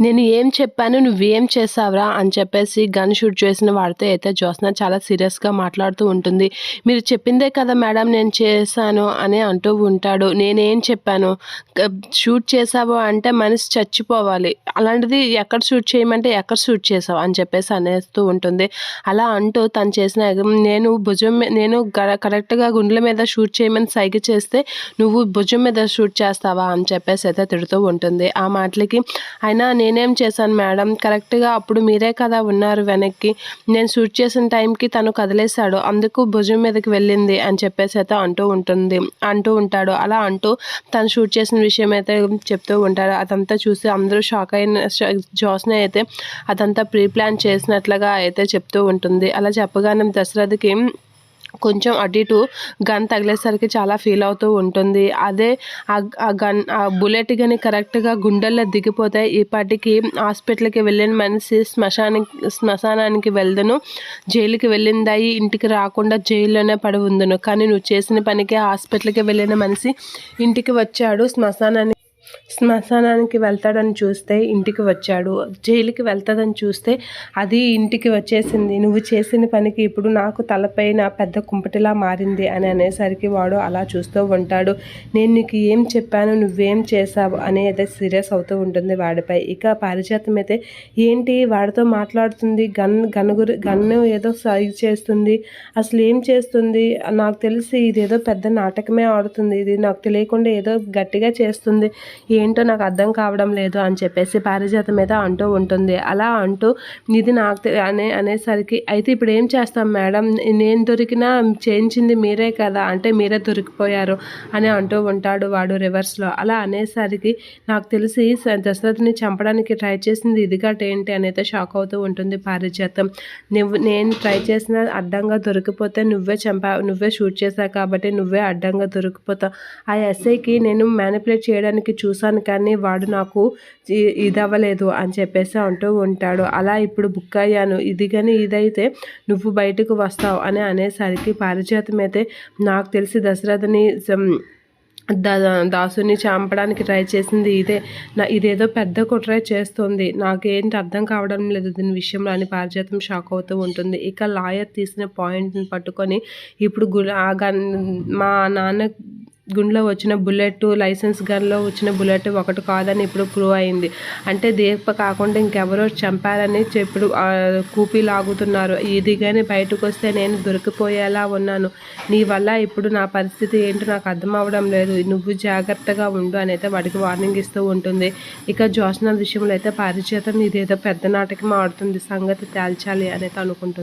నేను ఏం చెప్పాను నువ్వేం చేసావురా అని చెప్పేసి గన్ షూట్ చేసిన వాడితో అయితే జ్యోత్స్న చాలా సీరియస్గా మాట్లాడుతూ ఉంటుంది. మీరు చెప్పిందే కదా మేడం నేను చేశాను అని అంటూ ఉంటాడు. నేనేం చెప్పాను? షూట్ చేసావు అంటే మనిషి చచ్చిపోవాలి. అలాంటిది ఎక్కడ షూట్ చేయమంటే ఎక్కడ షూట్ చేసావు అని చెప్పేసి అనేస్తూ ఉంటుంది. అలా అంటూ తను చేసిన నేను భుజం నేను గ- కరెక్ట్గా గుండెల మీద షూట్ చేయమని సైగ చేస్తే నువ్వు భుజం మీద షూట్ చేస్తావా అని చెప్పేసి అయితే తిడుతూ ఉంటుంది. ఆ మాటలకి అయినా నేనేం చేశాను మేడం? కరెక్ట్గా అప్పుడు మీరే కదా ఉన్నారు వెనక్కి. నేను షూట్ చేసిన టైంకి తను కదిలేశాడు. అందుకు భుజం మీదకి వెళ్ళింది అని చెప్పేసి అయితే అంటూ ఉంటుంది అంటూ ఉంటాడు. అలా అంటూ తను షూట్ చేసిన విషయం అయితే చెప్తూ ఉంటాడు అదంతా చూసి అందరూ షాక్ అయిన జోస్న అయితే అదంతా ప్రీ ప్లాన్ చేసినట్లుగా అయితే చెప్తూ ఉంటుంది. అలా చెప్పగానే దశరథకి కొంచెం అటు ఇటు గన్ తగిలేసరికి చాలా ఫీల్ అవుతూ ఉంటుంది. అదే ఆ- గన్ ఆ బుల్లెట్ కానీ కరెక్ట్గా గుండెల్లో దిగిపోతే ఈ హాస్పిటల్కి వెళ్ళిన మనిషి శ్మశానికి శ్మశానానికి వెళ్దను జైలుకి వెళ్ళిందాయి ఇంటికి రాకుండా జైల్లోనే పడి ఉందను. కానీ నువ్వు చేసిన పనికి హాస్పిటల్కి వెళ్ళిన మనిషి ఇంటికి వచ్చాడు శ్మశానానికి శ్మశానానికి వెళ్తాడని చూస్తే ఇంటికి వచ్చాడు. జైలుకి వెళ్తాడని చూస్తే అది ఇంటికి వచ్చేసింది. నువ్వు చేసిన పనికి ఇప్పుడు నాకు తలపైన పెద్ద కుంపటిలా మారింది అని అనేసరికి వాడు అలా చూస్తూ ఉంటాడు. నేను నీకు ఏం చెప్పాను నువ్వేం చేశావు అనేది సీరియస్ అవుతూ ఉంటుంది వాడిపై. ఇక పారిజాతం అయితే ఏంటి? వాడితో మాట్లాడుతుంది. గన్ గన్ గురి గన్ను ఏదో సైజ్ చేస్తుంది. అసలు ఏం చేస్తుంది? నాకు తెలిసి ఇదేదో పెద్ద నాటకమే ఆడుతుంది. ఇది నాకు తెలియకుండా ఏదో గట్టిగా చేస్తుంది. ఏంటి నాకు అర్థం కావడం లేదు అని చెప్పేసి పారిజాతం మీద అంటూ ఉంటుంది. అలా అంటూ ఇది నాకు అనే అనేసరికి అయితే ఇప్పుడు ఏం చేస్తాం మేడం? నేను దొరికినా చేయించింది మీరే కదా అంటే మీరే దొరికిపోయారు అని అంటూ ఉంటాడు వాడు రివర్స్లో. అలా అనేసరికి నాకు తెలిసి స- దశరథని చంపడానికి ట్రై చేసింది ఇదిగట్ ఏంటి అనేది షాక్ అవుతూ ఉంటుంది పారిజాతం. నువ్వు నేను ట్రై చేసిన అడ్డంగా దొరికిపోతే నువ్వే చంపా నువ్వే షూట్ చేశావు కాబట్టి నువ్వే అడ్డంగా దొరికిపోతావు. ఆ ఎస్ఐకి నేను మ్యానిపులేట్ చేయడానికి చూశాను కానీ వాడు నాకు ఇది అవ్వలేదు అని చెప్పేసి అంటూ ఉంటాడు. అలా ఇప్పుడు బుక్ అయ్యాను ఇది కానీ ఇదైతే నువ్వు బయటకు వస్తావు అని అనేసరికి పారిజాతం అయితే నాకు తెలిసి దశరథని దా దాసుని చంపడానికి ట్రై చేసింది ఇదే. నా ఇదేదో పెద్ద కుట్ర చేస్తుంది. నాకేంటి అర్థం కావడం లేదు దీని విషయంలో అని పారిజాతం షాక్ అవుతూ ఉంటుంది. ఇక లాయర్ తీసిన పాయింట్ని పట్టుకొని ఇప్పుడు గు గన్ మా నాన్న గుండెలో వచ్చిన బుల్లెట్ లైసెన్స్ గన్లో వచ్చిన బుల్లెట్ ఒకటి కాదని ఇప్పుడు ప్రూవ్ అయింది. అంటే దీప కాకుండా ఇంకెవరో చంపారని చెప్పుడు కూపి కూపీ లాగుతున్నారు. ఇది కానీ బయటకు వస్తే నేను దొరికిపోయేలా ఉన్నాను. నీ వల్ల ఇప్పుడు నా పరిస్థితి ఏంటో నాకు అర్థం అవ్వడం లేదు. నువ్వు జాగ్రత్తగా ఉండు అని అయితే వాడికి వార్నింగ్ ఇస్తూ ఉంటుంది. ఇక జోష్న విషయంలో అయితే పారిచేతం ఇదేదో పెద్ద నాటకం ఆడుతుంది. సంగతి తేల్చాలి అని అయితే అనుకుంటుంది.